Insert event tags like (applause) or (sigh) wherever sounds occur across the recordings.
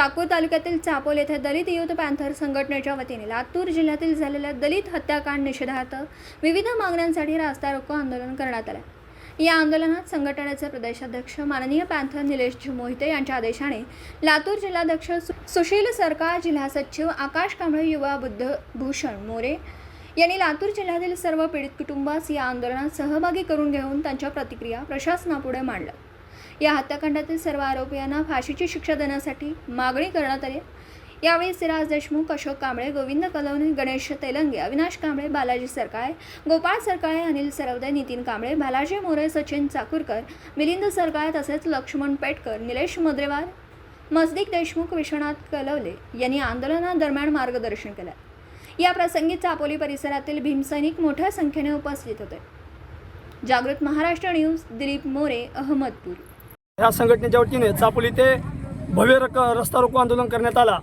चाकूर तालुक्यातील चापोल येथे दलित youth panther संघटनेच्या वतीने लातूर जिल्ह्यातील झालेल्या दलित हत्याकांड निषेधार्थ विविध मागण्यांसाठी रास्ता रोको आंदोलन करण्यात आलं. या आंदोलनात संघटनेचे प्रदेशाध्यक्ष माननीय पॅन्थर निलेश मोहिते यांच्या आदेशाने लातूर जिल्हाध्यक्ष सु- सुशील सरकार जिल्हा सचिव आकाश कांबळे युवा बुद्ध भूषण मोरे यांनी लातूर जिल्ह्यातील सर्व पीडित कुटुंबास या आंदोलनात सहभागी करून घेऊन त्यांच्या प्रतिक्रिया प्रशासनापुढे मांडल्या. या हत्याकांडातील सर्व आरोपींना फाशीची शिक्षा देण्यासाठी मागणी करण्यात आली यावेळी सिराज देशमुख अशोक कांबळे गोविंद कलवणे गणेश तेलंगे अविनाश कांबळे बालाजी सरकाळे गोपाळ सरकाळे अनिल सरवदे नितीन कांबळे बालाजी मोरे सचिन चाकूरकर मिलिंद सरकाळे तसेच लक्ष्मण पेटकर निलेश मद्रेवार मसदिक देशमुख विश्वनाथ कलवले यांनी आंदोलनादरम्यान मार्गदर्शन केलं. या प्रसंगी चापोली परिसरातील भीमसैनिक मोठ्या संख्येने उपस्थित होते. जागृत महाराष्ट्र न्यूज दिलीप मोरे अहमदपूर. ह्या संघटनेच्या वतीने चापोली ते भव्य रक रस्ता रोको आंदोलन करण्यात आला.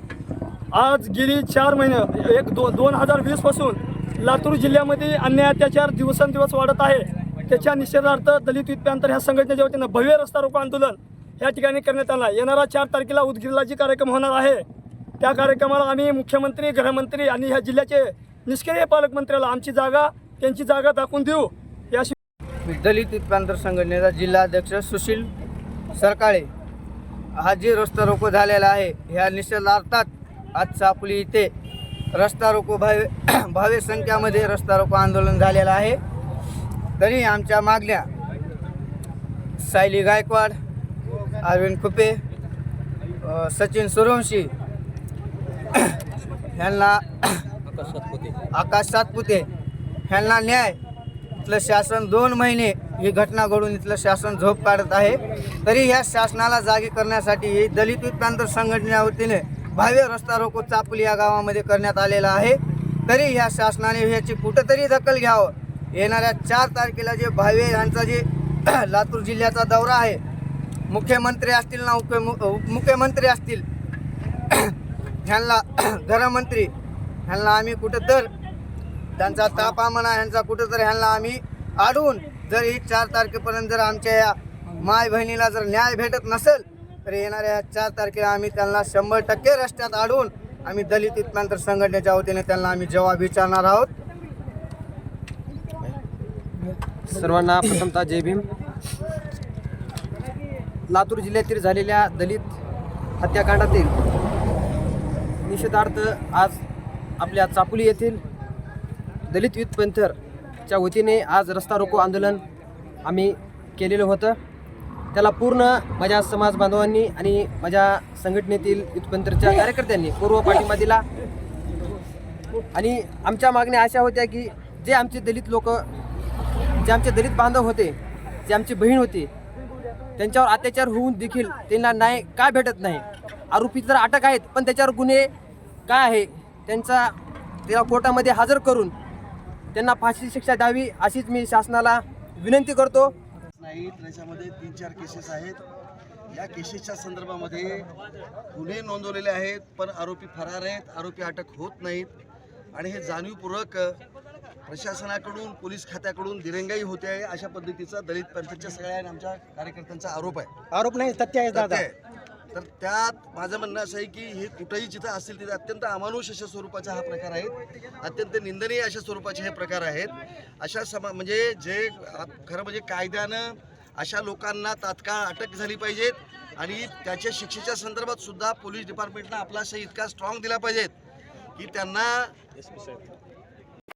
आज गेली चार महिने एक दो दोन हजार वीसपासून लातूर जिल्ह्यामध्ये अन्याय अत्याचार दिवसेंदिवस वाढत आहे. त्याच्या निषेधार्थ दलित विद्यापंतर ह्या संघटनेच्या वतीनं भव्य रस्ता रोको आंदोलन या ठिकाणी करण्यात आला. येणारा चार तारखेला उदगीरला जी कार्यक्रम होणार आहे. त्या कार्यक्रमाला आम्ही मुख्यमंत्री गृहमंत्री आणि ह्या जिल्ह्याचे निष्क्रिय पालकमंत्र्याला आमची जागा त्यांची जागा दाखवून देऊ. दलित उत्पादन संघटनेचा जिल्हाध्यक्ष सुशील सरकाळे. हा जे रस्ता रोको झालेला आहे ह्या निषेधार्थात आज सापली इथे रस्ता रोको भावे (clears throat) भावे संख्यामध्ये रस्ता रोको आंदोलन झालेलं आहे. तरी आमच्या मागण्या सायली गायकवाड अरविंद खुपे सचिन सूर्यवंशी (clears throat) ह्यांना (clears throat) आकाश सातपुते ह्यांना न्याय इथलं शासन दोन महिने ही घटना घडून इथलं शासन झोप काढत आहे. तरी ह्या शासनाला जागी करण्यासाठी ही दलित उत्पादन संघटनेच्या वतीने भाव्य रस्ता रोको चापली या गावामध्ये करण्यात आलेला आहे. तरी ह्या शासनाने ह्याची कुठंतरी दखल घ्यावं. येणाऱ्या चार तारखेला जे भावे यांचा जे (clears throat) लातूर जिल्ह्याचा दौरा आहे मुख्यमंत्री असतील ना उपमु उपमुख्यमंत्री असतील (clears throat) ह्यांना (clears throat) गृहमंत्री ह्यांना आम्ही कुठं तर त्यांचा तापा म्हणा ह्यांचा कुठंतरी ह्यांना आम्ही अडवून जर ही चार तारखेपर्यंत जर आमच्या या माय बहिणीला जर न्याय भेटत नसेल तर येणाऱ्या चार तारखेला आम्ही त्यांना शंभर टक्के रस्त्यात अडवून आम्ही दलित इत्मांतर संघटनेच्या वतीने त्यांना आम्ही जवाब विचारणार आहोत. सर्वांना प्रथमतः जय भीम. लातूर जिल्ह्यातील झालेल्या दलित हत्याकांडातील निषेधार्थ आज आपल्या चापुली येथील दलित युथ पंथरच्या वतीने आज रस्ता रोको आंदोलन आम्ही केलेलं होतं. त्याला पूर्ण माझ्या समाज बांधवांनी आणि माझ्या संघटनेतील युथ पंथरच्या कार्यकर्त्यांनी पूर्व पाठिंबा दिला. आणि आमच्या मागण्या अशा होत्या की जे आमचे दलित लोक जे आमचे दलित बांधव होते जे आमची बहीण होती त्यांच्यावर अत्याचार होऊन देखील त्यांना न्याय का भेटत नाही? आरोपी तर अटक आहेत पण त्याच्यावर गुन्हे काय आहे? त्यांचा त्याला कोर्टामध्ये हजर करून त्यांना फाशी शिक्षा द्यावी अशीच मी शासनाला विनंती करतो. नाही त्याच्यामध्ये तीन चार केसेस आहेत. या केसेसच्या संदर्भामध्ये गुन्हे नोंदवलेले आहेत पण आरोपी फरार आहेत आरोपी अटक होत नाहीत. आणि हे जाणीवपूर्वक प्रशासनाकडून पोलीस खात्याकडून दिरंगाई होते आहे अशा पद्धतीचा दलित पंथाच्या सगळ्या आणि आमच्या कार्यकर्त्यांचा आरोप आहे. आरोप नाही सत्य आहे दादा. तथ्य आहे. तर त्यात माझं म्हणणं असं आहे की हे कुठंही जिथं असतील तिथे अत्यंत अमानुष अशा स्वरूपाचा हा प्रकार आहे अत्यंत निंदनीय अशा स्वरूपाचे हे प्रकार आहेत. अशा समा म्हणजे जे खरं म्हणजे कायद्यानं अशा लोकांना तात्काळ अटक झाली पाहिजेत आणि त्याच्या शिक्षेच्या संदर्भात सुद्धा पोलीस डिपार्टमेंटनं आपला सही इतका स्ट्रॉंग दिला पाहिजेत की त्यांना